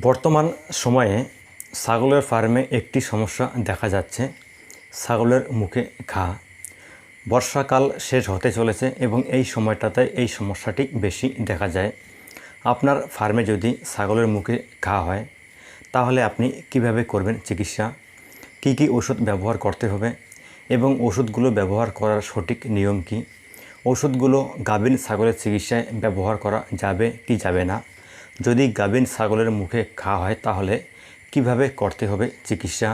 বর্তমান সময়ে ছাগলের ফার্মে একটি সমস্যা দেখা যাচ্ছে। ছাগলের মুখে ঘা। বর্ষাকাল শেষ হতে চলেছে এবং এই সময়টাতে এই সমস্যাটি বেশি দেখা যায়। আপনার ফার্মে যদি ছাগলের মুখে ঘা হয়, তাহলে আপনি কীভাবে করবেন চিকিৎসা? কি কি ওষুধ ব্যবহার করতে হবে? এবং ওষুধগুলো ব্যবহার করার সঠিক নিয়ম কি? ওষুধগুলো গাভীন ছাগলের চিকিৎসায় ব্যবহার করা যাবে কি যাবে না? যদি গাভীন ছাগলের মুখে ঘা হয়, তাহলে কীভাবে করতে হবে চিকিৎসা?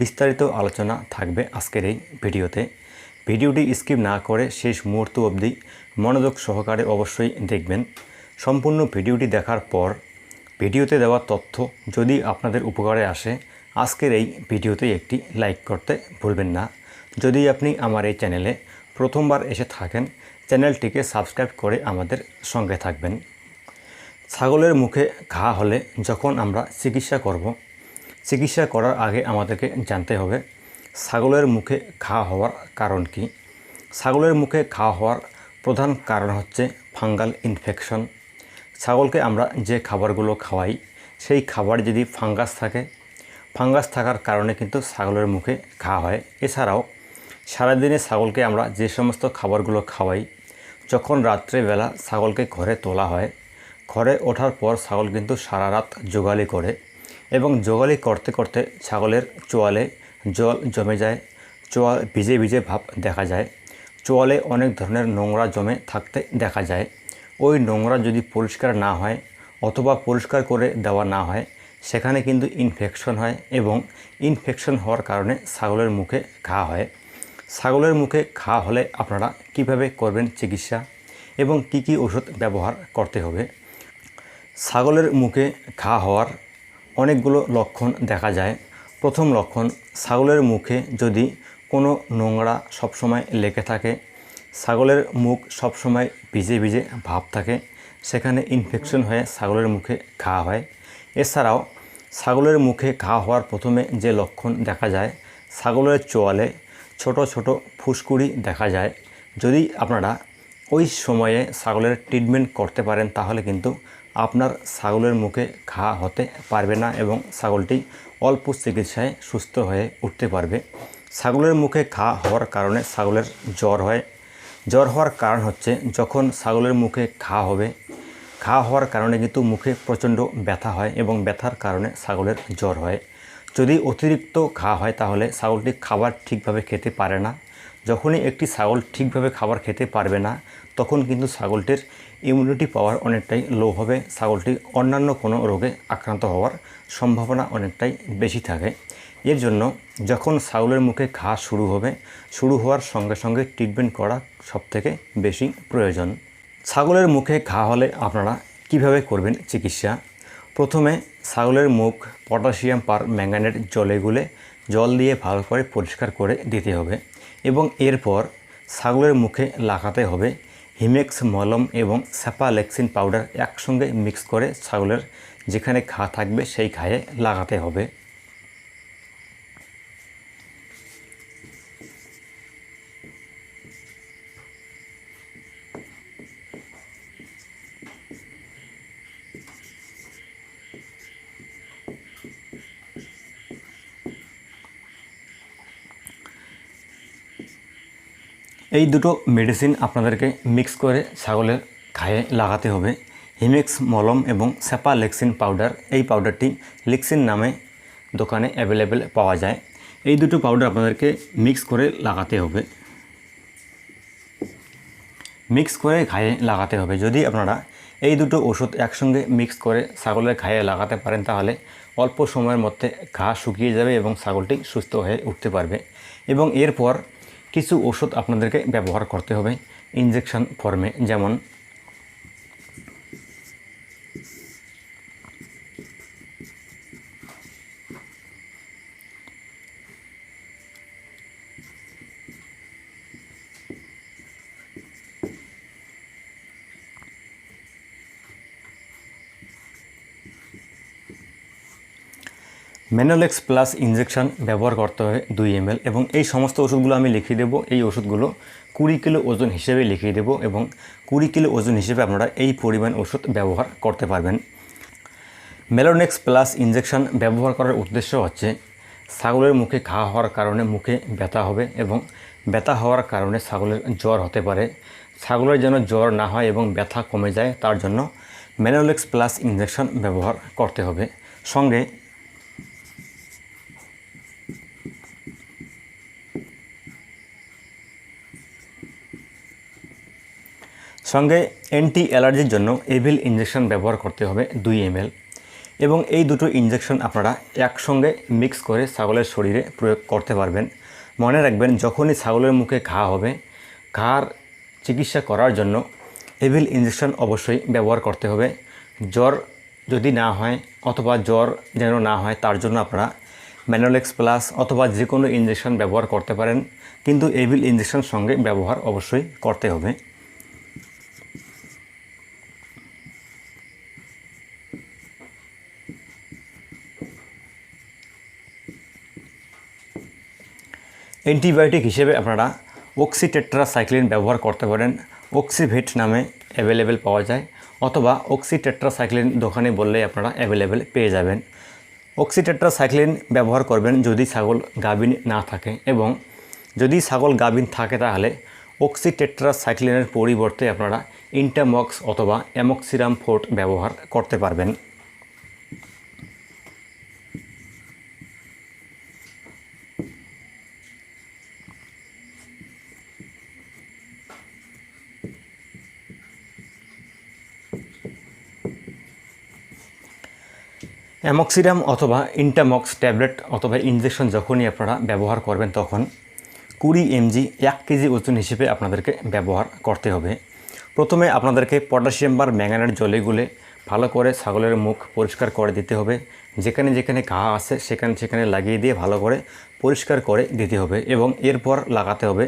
বিস্তারিত আলোচনা থাকবে আজকের এই ভিডিওতে। ভিডিওটি স্কিপ না করে শেষ মুহূর্ত অবধি মনোযোগ সহকারে অবশ্যই দেখবেন। সম্পূর্ণ ভিডিওটি দেখার পর ভিডিওতে দেওয়া তথ্য যদি আপনাদের উপকারে আসে, আজকের এই ভিডিওতে একটি লাইক করতে ভুলবেন না। যদি আপনি আমার এই চ্যানেলে প্রথমবার এসে থাকেন, চ্যানেলটিকে সাবস্ক্রাইব করে আমাদের সঙ্গে থাকবেন। ছাগলের মুখে ঘা হলে যখন আমরা চিকিৎসা করব, চিকিৎসা করার আগে আমাদেরকে জানতে হবে, ছাগলের মুখে ঘা হওয়ার কারণ কি? ছাগলের মুখে ঘা হওয়ার প্রধান কারণ হচ্ছে ফাঙ্গাল ইনফেকশন। ছাগলকে আমরা যে খাবারগুলো খাওয়াই, সেই খাবার যদি ফাঙ্গাস থাকে, ফাঙ্গাস থাকার কারণে কিন্তু ছাগলের মুখে ঘা হয়। এছাড়াও, সারাদিনে ছাগলকে আমরা যে সমস্ত খাবারগুলো খাওয়াই, যখন রাত্রেবেলা ছাগলকে ঘরে তোলা হয় ঘরে ওঠার পর ছাগল কিন্তু সারা রাত জোগালি করে এবং জোগালি করতে করতে ছাগলের চোয়ালে জল জমে যায় চোয়াল ভিজে ভিজে ভাব দেখা যায়। চোয়ালে অনেক ধরনের নোংরা জমে থাকতে দেখা যায়। ওই নোংরা যদি পরিষ্কার না হয় অথবা পরিষ্কার করে দেওয়া না হয়, সেখানে কিন্তু ইনফেকশন হয় এবং ইনফেকশন হওয়ার কারণে ছাগলের মুখে ঘা হয়। ছাগলের মুখে ঘা হলে আপনারা কীভাবে করবেন চিকিৎসা এবং কি কি ওষুধ ব্যবহার করতে হবে? ছাগলের মুখে ঘা হওয়ার অনেকগুলো লক্ষণ দেখা যায়। প্রথম লক্ষণ, ছাগলের মুখে যদি কোনো নোংরা সবসময় লেগে থাকে, ছাগলের মুখ সবসময় ভিজে ভিজে ভাব থাকে, সেখানে ইনফেকশন হয়ে ছাগলের মুখে ঘা হয়। এছাড়াও, ছাগলের মুখে ঘা হওয়ার প্রথমে যে লক্ষণ দেখা যায়, ছাগলের চোয়ালে ছোট ছোট ফুসকুড়ি দেখা যায়। যদি আপনারা ওই সময়ে ছাগলের ট্রিটমেন্ট করতে পারেন, তাহলে কিন্তু আপনার ছাগলের মুখে ঘা হতে পারবে না এবং ছাগলটি অল্প চিকিৎসায় সুস্থ হয়ে উঠতে পারবে। ছাগলের মুখে ঘা হওয়ার কারণে ছাগলের জ্বর হয়। জ্বর হওয়ার কারণ হচ্ছে যখন ছাগলের মুখে ঘা হবে, ঘা হওয়ার কারণে কিন্তু মুখে প্রচণ্ড ব্যথা হয় এবং ব্যথার কারণে ছাগলের জ্বর হয়। যদি অতিরিক্ত ঘা হয় তাহলে ছাগলটি খাবার ঠিকভাবে খেতে পারে না। যখনই একটি ছাগল ঠিকভাবে খাবার খেতে পারবে না তখন কিন্তু ছাগলটির ইমিউনিটি পাওয়ার অনেকটাই লো হবে। ছাগলটি অন্যান্য কোনো রোগে আক্রান্ত হওয়ার সম্ভাবনা অনেকটাই বেশি থাকে। এর জন্য যখন ছাগলের মুখে ঘা শুরু হবে, শুরু হওয়ার সঙ্গে সঙ্গে ট্রিটমেন্ট করা সবথেকে বেশি প্রয়োজন। ছাগলের মুখে ঘা হলে আপনারা কীভাবে করবেন চিকিৎসা? প্রথমে ছাগলের মুখ পটাশিয়াম পার ম্যাঙ্গানেট জলে গুলে জল দিয়ে ভালো করে পরিষ্কার করে দিতে হবে এবং এরপর ছাগলের মুখে লাগাতে হবে হিমেক্স মলম এবং স্যাপালেক্সিন পাউডার একসঙ্গে মিক্স করে ছাগলের যেখানে ঘা থাকবে সেই ঘায়ে লাগাতে হবে। এই দুটো মেডিসিন আপনাদেরকে মিক্স করে ছাগলের ঘায়ে লাগাতে হবে। হিমেক্স, মলম এবং স্যাপালেক্সিন পাউডার এই পাউডারটি লিক্সিন নামে দোকানে অ্যাভেলেবেল পাওয়া যায়। এই দুটো পাউডার আপনাদেরকে মিক্স করে লাগাতে হবে। মিক্স করে ঘায়ে লাগাতে হবে। যদি আপনারা এই দুটো ওষুধ একসঙ্গে মিক্স করে ছাগলের ঘায়ে লাগাতে পারেন, তাহলে অল্প সময়ের মধ্যে ঘা শুকিয়ে যাবে এবং ছাগলটি সুস্থ হয়ে উঠতে পারবে। এবং এরপর কিছু ওষুধ আপনাদেরকে ব্যবহার করতে হবে ইনজেকশন ফর্মে যেমন মেনোলেক্স প্লাস ইনজেকশন ব্যবহার করতে হবে দুই এম এবং এই সমস্ত ওষুধগুলো আমি লিখিয়ে দেবো। এই ওষুধগুলো কুড়ি কিলো ওজন হিসেবে লিখিয়ে দেবো এবং কুড়ি কিলো ওজন হিসেবে আপনারা এই পরিমাণ ওষুধ ব্যবহার করতে পারবেন। মেলোনেক্স প্লাস ইনজেকশন ব্যবহার করার উদ্দেশ্য হচ্ছে, ছাগলের মুখে ঘা হওয়ার কারণে মুখে ব্যথা হবে এবং ব্যথা হওয়ার কারণে ছাগলের জ্বর হতে পারে। ছাগলের যেন জ্বর না হয় এবং ব্যথা কমে যায়, তার জন্য মেনোলেক্স প্লাস ইনজেকশন ব্যবহার করতে হবে। সঙ্গে সঙ্গে অ্যান্টি অ্যালার্জির জন্য এভিল ইঞ্জেকশন ব্যবহার করতে হবে দুই এমএল এবং এই দুটো ইঞ্জেকশন আপনারা একসঙ্গে মিক্স করে ছাগলের শরীরে প্রয়োগ করতে পারবেন। মনে রাখবেন, যখনই ছাগলের মুখে ঘা হবে, ঘার চিকিৎসা করার জন্য এভিল ইঞ্জেকশন অবশ্যই ব্যবহার করতে হবে। জ্বর যদি না হয় অথবা জ্বর যেন না হয়, তার জন্য আপনারা ম্যানোলেক্স প্লাস অথবা যে কোনো ইঞ্জেকশন ব্যবহার করতে পারেন। কিন্তু এভিল ইঞ্জেকশন সঙ্গে ব্যবহার অবশ্যই করতে হবে। অ্যান্টিবায়োটিক হিসেবে আপনারা অক্সিটেট্রাসাইক্লিন ব্যবহার করতে পারেন। অক্সিভেট নামে অ্যাভেলেবেল পাওয়া যায়, অথবা অক্সিটেট্রাসাইক্লিন দোকানে বললেই আপনারা অ্যাভেলেবেল পেয়ে যাবেন। অক্সিটেট্রাসাইক্লিন ব্যবহার করবেন যদি ছাগল গাভিন না থাকে এবং যদি ছাগল গাভিন থাকে তাহলে অক্সিটেট্রাসাইক্লিনের পরিবর্তে আপনারা ইন্টামক্স অথবা অ্যামক্সিরাম ফোর্ট ব্যবহার করতে পারবেন। অ্যামক্সিরাম অথবা ইন্টামক্স ট্যাবলেট অথবা ইনজেকশন যখনই আপনারা ব্যবহার করবেন তখন কুড়ি এমজি এক কেজি ওজন হিসেবে আপনাদেরকে ব্যবহার করতে হবে। প্রথমে আপনাদেরকে পটাশিয়াম বা ম্যাঙ্গানের জলে গুলে ভালো করে ছাগলের মুখ পরিষ্কার করে দিতে হবে। যেখানে যেখানে ঘা আছে সেখানে সেখানে লাগিয়ে দিয়ে ভালো করে পরিষ্কার করে দিতে হবে এবং এরপর লাগাতে হবে।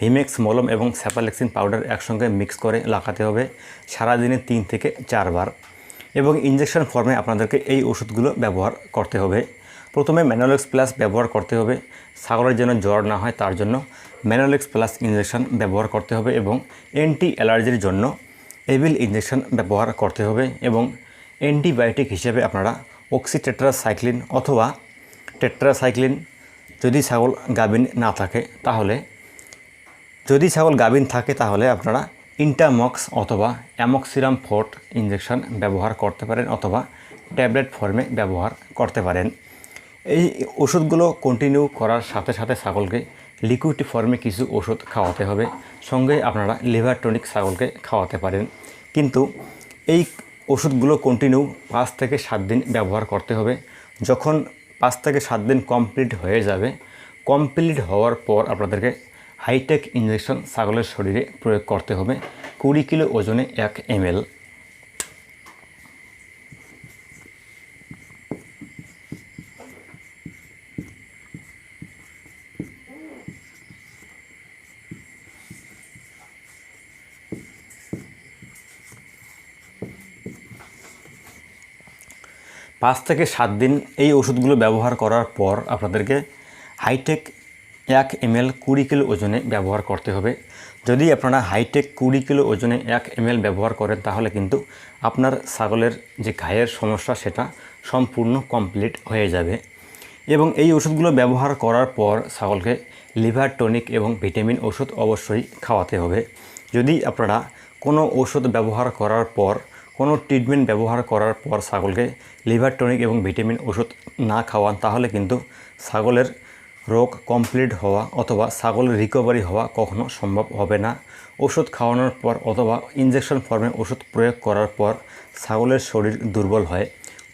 হিমেক্স মলম এবং স্যাপালেক্সিন পাউডার একসঙ্গে মিক্স করে লাগাতে হবে। সারাদিনে তিন থেকে চারবার। এবং ইঞ্জেকশন ফর্মে আপনাদেরকে এই ওষুধগুলো ব্যবহার করতে হবে। প্রথমে ম্যানোলেক্স প্লাস ব্যবহার করতে হবে। ছাগলের যেন জ্বর না হয় তার জন্য ম্যানোলেক্স প্লাস ইঞ্জেকশন ব্যবহার করতে হবে এবং অ্যান্টি অ্যালার্জির জন্য এভিল ইঞ্জেকশন ব্যবহার করতে হবে এবং অ্যান্টিবায়োটিক হিসেবে আপনারা অক্সিটেট্রাসাইক্লিন অথবা টেট্রাসাইক্লিন যদি ছাগল গাভিন না থাকে তাহলে যদি ছাগল গাভিন থাকে তাহলে আপনারা ইন্টামক্স অথবা অ্যামক্সিরাম ফোর্ট ইঞ্জেকশন ব্যবহার করতে পারেন অথবা ট্যাবলেট ফর্মে ব্যবহার করতে পারেন। এই ওষুধগুলো কন্টিনিউ করার সাথে সাথে ছাগলকে লিকুইড ফর্মে কিছু ওষুধ খাওয়াতে হবে। সঙ্গে আপনারা লিভার টনিক ছাগলকে খাওয়াতে পারেন। কিন্তু এই ওষুধগুলো কন্টিনিউ পাঁচ থেকে সাত দিন ব্যবহার করতে হবে। যখন পাঁচ থেকে সাত দিন কমপ্লিট হয়ে যাবে কমপ্লিট হওয়ার পর আপনাদেরকে হাইটেক ইঞ্জেকশন ছাগলের শরীরে প্রয়োগ করতে হবে। কুড়ি কিলো ওজনে এক এমএল। পাঁচ থেকে সাত দিন এই ওষুধগুলো ব্যবহার করার পর আপনাদেরকে হাইটেক এক এমএল কুড়ি কিলো ওজনে ব্যবহার করতে হবে। যদি আপনারা হাইটেক কুড়ি কিলো ওজনে এক এমএল ব্যবহার করেন, তাহলে কিন্তু আপনার ছাগলের যে ঘায়ের সমস্যা, সেটা সম্পূর্ণ কমপ্লিট হয়ে যাবে। এবং এই ওষুধগুলো ব্যবহার করার পর ছাগলকে লিভার টনিক এবং ভিটামিন ওষুধ অবশ্যই খাওয়াতে হবে। যদি আপনারা কোনো ওষুধ ব্যবহার করার পর, কোনো ট্রিটমেন্ট ব্যবহার করার পর ছাগলকে লিভার টনিক এবং ভিটামিন ওষুধ না খাওয়ান, তাহলে কিন্তু ছাগলের রোগ কমপ্লিট হওয়া অথবা ছাগলের রিকভারি হওয়া কখনো সম্ভব হবে না। ওষুধ খাওয়ানোর পর অথবা ইঞ্জেকশন ফর্মে ওষুধ প্রয়োগ করার পর ছাগলের শরীর দুর্বল হয়।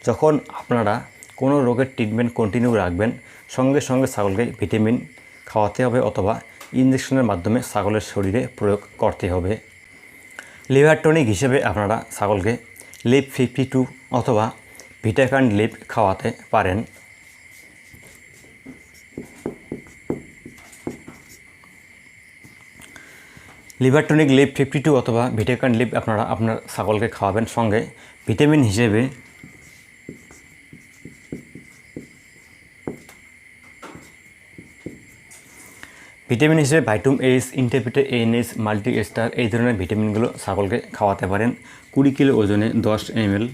যখন আপনারা কোনো রোগের ট্রিটমেন্ট কন্টিনিউ রাখবেন, সঙ্গে সঙ্গে ছাগলকে ভিটামিন খাওয়াতে হবে অথবা ইঞ্জেকশনের মাধ্যমে ছাগলের শরীরে প্রয়োগ করতে হবে। লিভার টনিক হিসেবে আপনারা ছাগলকে লিপ ফিফটি টু অথবা ভিটাকান লিপ খাওয়াতে পারেন। লিভারটনিক লিপ ফিফটি টু অথবা ভিটাকান লিপ আপনারা আপনার ছাগলকে খাওয়াবেন সঙ্গে। ভিটামিন হিসেবে ভিটামিন হিসেবে ভাইটুম এস ইন্টারপিটে এনএস মাল্টি স্টার এই ধরনের ভিটামিনগুলো ছাগলকে খাওয়াতে পারেন। কুড়ি কিলো ওজনে দশ এমএল।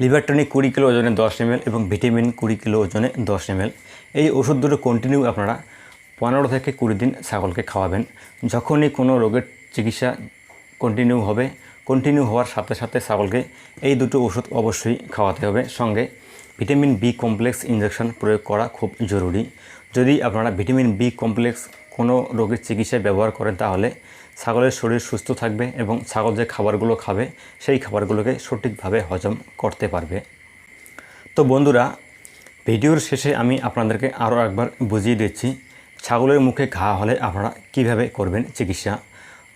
লিভারটনিক কুড়ি কিলো ওজনে দশ এমএল এবং ভিটামিন কুড়ি কিলো ওজনে দশ এমএল। এই ওষুধ দুটো কন্টিনিউ আপনারা পনেরো থেকে কুড়ি দিন ছাগলকে খাওয়াবেন। যখনই কোনো রোগের চিকিৎসা কন্টিনিউ হবে কন্টিনিউ হওয়ার সাথে সাথে ছাগলকে এই দুটো ওষুধ অবশ্যই খাওয়াতে হবে। সঙ্গে ভিটামিন বি কমপ্লেক্স ইঞ্জেকশন প্রয়োগ করা খুব জরুরি। যদি আপনারা ভিটামিন বি কমপ্লেক্স কোনো রোগের চিকিৎসায় ব্যবহার করেন, তাহলে ছাগলের শরীর সুস্থ থাকবে এবং ছাগল যে খাবারগুলো খাবে, সেই খাবারগুলোকে সঠিকভাবে হজম করতে পারবে। তো বন্ধুরা ভিডিওর শেষে আমি আপনাদেরকে আরও একবার বুঝিয়ে দিচ্ছি, ছাগলের মুখে ঘা হলে আপনারা কীভাবে করবেন চিকিৎসা?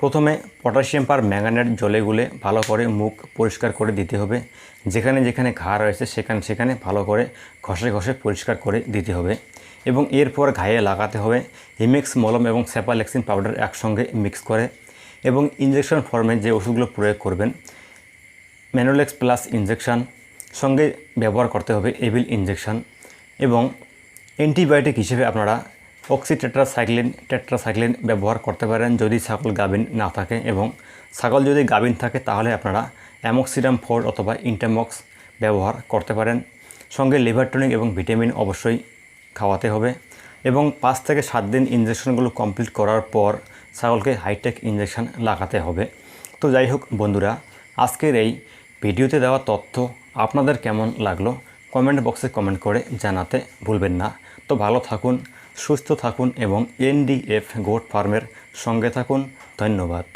প্রথমে পটাশিয়াম পার ম্যাঙ্গানেট জলে গুলে ভালো করে মুখ পরিষ্কার করে দিতে হবে। যেখানে যেখানে ঘা রয়েছে সেখানে সেখানে ভালো করে ঘষে ঘষে পরিষ্কার করে দিতে হবে। এবং এরপর ঘায়ে লাগাতে হবে। হিমেক্স, মলম এবং স্যাপালেক্সিন পাউডার একসঙ্গে মিক্স করে এবং ইঞ্জেকশন ফর্মে যে ওষুধগুলো প্রয়োগ করবেন, ম্যানোলেক্স প্লাস ইনজেকশান, সঙ্গে ব্যবহার করতে হবে এভিল ইনজেকশান। এবং অ্যান্টিবায়োটিক হিসেবে আপনারা অক্সিটেট্রাসাইক্লিন টেট্রাসাইক্লিন ব্যবহার করতে পারেন যদি ছাগল গাভিন না থাকে এবং ছাগল যদি গাভিন থাকে তাহলে আপনারা অ্যামক্সিডাম ফোর অথবা ইন্টামক্স ব্যবহার করতে পারেন। সঙ্গে লিভার টনিক এবং ভিটামিন অবশ্যই খাওয়াতে হবে এবং পাঁচ থেকে সাত দিন ইঞ্জেকশনগুলো কমপ্লিট করার পর ছাগলকে হাইটেক ইঞ্জেকশন লাগাতে হবে। তো যাই হোক বন্ধুরা, আজকের এই ভিডিওতে দেওয়া তথ্য আপনাদের কেমন লাগল? কমেন্ট বক্সে কমেন্ট করে জানাতে ভুলবেন না। তো ভালো থাকুন, সুস্থ থাকুন এবং এনডিএফ গোট ফার্মের সঙ্গে থাকুন। ধন্যবাদ।